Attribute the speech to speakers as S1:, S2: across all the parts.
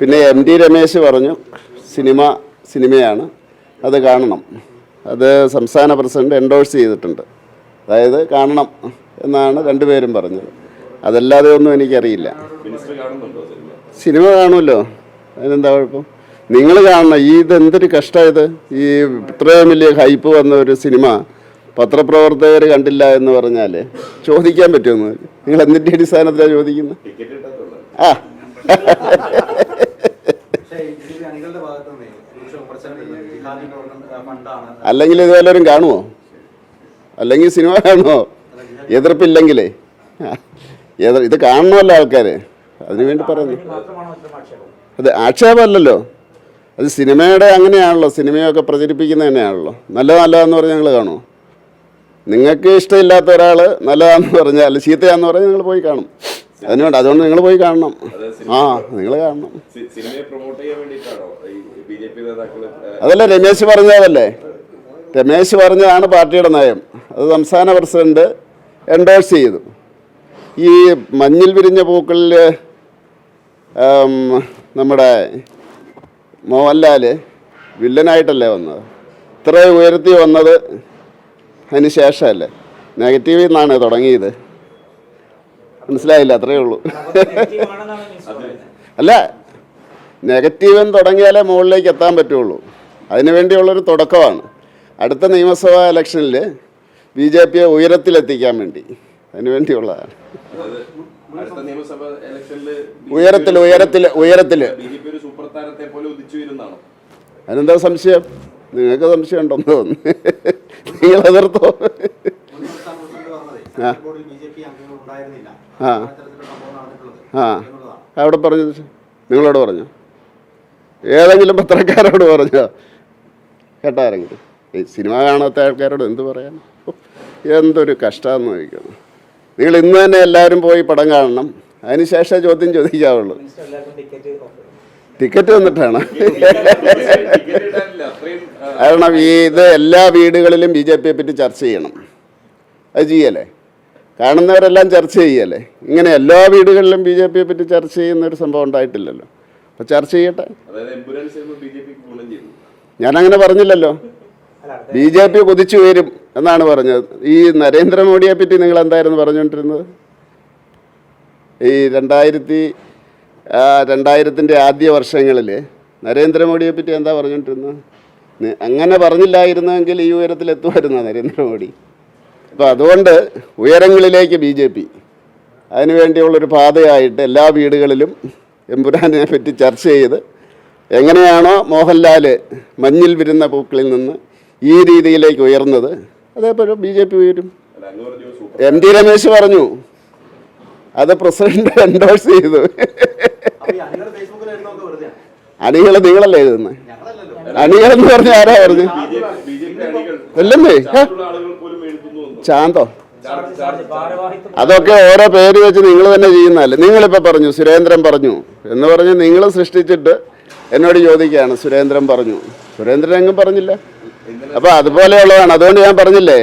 S1: പിന്നെ M T Ramesh പറഞ്ഞു cinema സിനിമയാണ്. അത് കാണണം. അത് സംസ്ഥാന പ്രസിഡന്റ് എൻഡോഴ്സ് ചെയ്തിട്ടുണ്ട്. അതായത് കാണണം എന്നാണ് രണ്ടുപേരും പറഞ്ഞത്. അതല്ലാതെ ഒന്നും എനിക്കറിയില്ല.
S2: സിനിമ
S1: കാണുമല്ലോ. അതിനെന്താ കുഴപ്പം? നിങ്ങൾ കാണണം. ഈ ഇതെന്തൊരു കഷ്ടമായത് ഈ ഇത്രയും വലിയ ഹൈപ്പ് വന്ന ഒരു സിനിമ പത്രപ്രവർത്തകർ കണ്ടില്ല എന്ന് പറഞ്ഞാൽ ചോദിക്കാൻ പറ്റുമെന്ന് നിങ്ങൾ എന്തിന്റെ അടിസ്ഥാനത്തിലാണ് ചോദിക്കുന്നത്? ആ.
S3: ഫണ്ടാണ്.
S1: ഇത് വല്ലവരും കാണുമോ അല്ലെങ്കിൽ സിനിമ കാണുമോ എതിർപ്പില്ലെങ്കിലേ. എതിർ ഇത് കാണണമല്ലോ ആൾക്കാർ അതിനുവേണ്ടി പറയുന്നു. അതെ ആക്ഷേപമല്ലല്ലോ. അത് സിനിമയുടെ അങ്ങനെയാണല്ലോ. സിനിമയൊക്കെ പ്രചരിപ്പിക്കുന്ന തന്നെയാണല്ലോ. നല്ല നല്ലതാന്ന് പറഞ്ഞാൽ ഞങ്ങൾ കാണുമോ നിങ്ങൾക്ക് ഇഷ്ടമില്ലാത്ത ഒരാൾ നല്ലതാന്ന് പറഞ്ഞാൽ ചീത്തയാന്ന് പറഞ്ഞാൽ നിങ്ങൾ പോയി കാണും. അതിനുവേണ്ടി അതുകൊണ്ട് നിങ്ങൾ പോയി കാണണം. ആ നിങ്ങൾ കാണണം. അതല്ല രമേശ് പറഞ്ഞതല്ലേ? രമേശ് പറഞ്ഞതാണ് പാർട്ടിയുടെ നയം. അത് സംസ്ഥാന പ്രസിഡന്റ് എൻഡോഴ്സ് ചെയ്തു. ഈ മഞ്ഞിൽ വിരിഞ്ഞ പൂക്കളിൽ നമ്മുടെ മോഹൻലാൽ വില്ലനായിട്ടല്ലേ വന്നത്? ഇത്രയും ഉയർത്തി വന്നത് അതിന് ശേഷമല്ലേ? നെഗറ്റീവിൽ നിന്നാണ് തുടങ്ങിയത്. മനസ്സിലായില്ല അത്രയേ ഉള്ളൂ. അല്ല നെഗറ്റീവൻ തുടങ്ങിയാലേ മുകളിലേക്ക് എത്താൻ പറ്റുള്ളൂ. അതിനു വേണ്ടിയുള്ളൊരു തുടക്കമാണ്. അടുത്ത നിയമസഭാ ഇലക്ഷനിൽ ബി ജെ പിയെ ഉയരത്തിലെത്തിക്കാൻ വേണ്ടി. അതിനു വേണ്ടിയുള്ളതാണ്.
S2: അടുത്ത നിയമസഭ ഇലക്ഷനിൽ
S1: ഉയരത്തിൽ ഉയരത്തിൽ ഉയരത്തിൽ
S2: ബി ഒരു സൂപ്പർ താരത്തെ പോലെ ഉദിച്ചു വരുന്നതാണോ?
S1: അതിനെന്താ സംശയം? നിങ്ങൾക്ക് സംശയം ഉണ്ടെന്ന് തോന്നുന്നു. നിങ്ങൾ എതിർത്തോ? ആ. ആ.
S3: എവിടെ
S1: അവിടെ പറഞ്ഞു നിങ്ങളോട് പറഞ്ഞു. ഏതെങ്കിലും പത്രക്കാരോട് പറഞ്ഞോ? കേട്ടാരെങ്കിലും ഈ സിനിമ കാണാത്ത ആൾക്കാരോട് എന്ത് പറയാൻ? എന്തൊരു കഷ്ടമെന്ന് ചോദിക്കുന്നു. നിങ്ങൾ ഇന്ന് തന്നെ എല്ലാവരും പോയി പടം കാണണം. അതിനുശേഷം ചോദ്യം ചോദിക്കാവുള്ളൂ. ടിക്കറ്റ് വന്നിട്ടാണ് കാരണം ഈ ഇത് എല്ലാ വീടുകളിലും ബി ജെ പിയെ പറ്റി ചർച്ച ചെയ്യണം. അത് ചെയ്യല്ലേ? കാണുന്നവരെല്ലാം ചർച്ച ചെയ്യല്ലേ? ഇങ്ങനെ എല്ലാ വീടുകളിലും ബി ജെ പിയെ പറ്റി ചർച്ച ചെയ്യുന്ന ഒരു സംഭവം ഉണ്ടായിട്ടില്ലല്ലോ. അപ്പോൾ ചർച്ച ചെയ്യട്ടെ? ഞാനങ്ങനെ പറഞ്ഞില്ലല്ലോ. ബി ജെ പി കുതിച്ചു വരും എന്നാണ് പറഞ്ഞത്. ഈ നരേന്ദ്രമോദിയെ പറ്റി നിങ്ങൾ എന്തായിരുന്നു പറഞ്ഞുകൊണ്ടിരുന്നത്? ഈ രണ്ടായിരത്തി രണ്ടായിരത്തിന്റെ ആദ്യ വർഷങ്ങളിൽ നരേന്ദ്രമോദിയെ പറ്റി എന്താ പറഞ്ഞുകൊണ്ടിരുന്നത്? അങ്ങനെ പറഞ്ഞില്ലായിരുന്നെങ്കിൽ ഈ ഉയരത്തിൽ എത്തുമായിരുന്നു നരേന്ദ്രമോദി? അപ്പോൾ അതുകൊണ്ട് ഉയരങ്ങളിലേക്ക് ബി ജെ പി അതിനുവേണ്ടിയുള്ളൊരു പാതയായിട്ട് എല്ലാ വീടുകളിലും എമ്പുരാനെ പറ്റി ചർച്ച ചെയ്ത് എങ്ങനെയാണോ മോഹൻലാൽ മഞ്ഞിൽ വിരുന്ന പൂക്കളിൽ നിന്ന് ഈ രീതിയിലേക്ക് ഉയർന്നത് അതേപോലെ ബി ജെ പി ഉയരും.
S2: അല്ല
S1: എം ടി രമേശ് പറഞ്ഞു അത് പ്രസിഡന്റ് എൻഡോഴ്സ് ചെയ്തു.
S3: അണികൾ
S1: നിങ്ങളല്ലേ എഴുതുന്നത്
S3: അണികൾ
S1: എന്ന് പറഞ്ഞ? ആരാ പറഞ്ഞു അല്ലെന്നേ ശാന്തോ അതൊക്കെ ഓരോ പേര് വെച്ച് നിങ്ങൾ തന്നെ ചെയ്യുന്നതല്ലേ? നിങ്ങളിപ്പോൾ പറഞ്ഞു സുരേന്ദ്രൻ പറഞ്ഞു എന്ന് പറഞ്ഞ് നിങ്ങൾ സൃഷ്ടിച്ചിട്ട് എന്നോട് ചോദിക്കുകയാണ് സുരേന്ദ്രൻ പറഞ്ഞു. സുരേന്ദ്രൻ എങ്ങും പറഞ്ഞില്ല. അപ്പോൾ അതുപോലെയുള്ളതാണ്. അതുകൊണ്ട് ഞാൻ പറഞ്ഞില്ലേ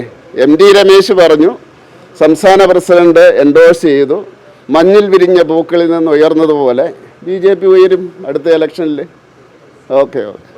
S1: എം ഡി രമേശ് പറഞ്ഞു സംസ്ഥാന പ്രസിഡന്റ് എൻഡോഴ്സ് ചെയ്തു മഞ്ഞിൽ വിരിഞ്ഞ പൂക്കളിൽ നിന്ന് ഉയർന്നതുപോലെ ബി ജെ പി ഉയരും അടുത്ത ഇലക്ഷനിൽ ഓക്കെ ഓക്കെ.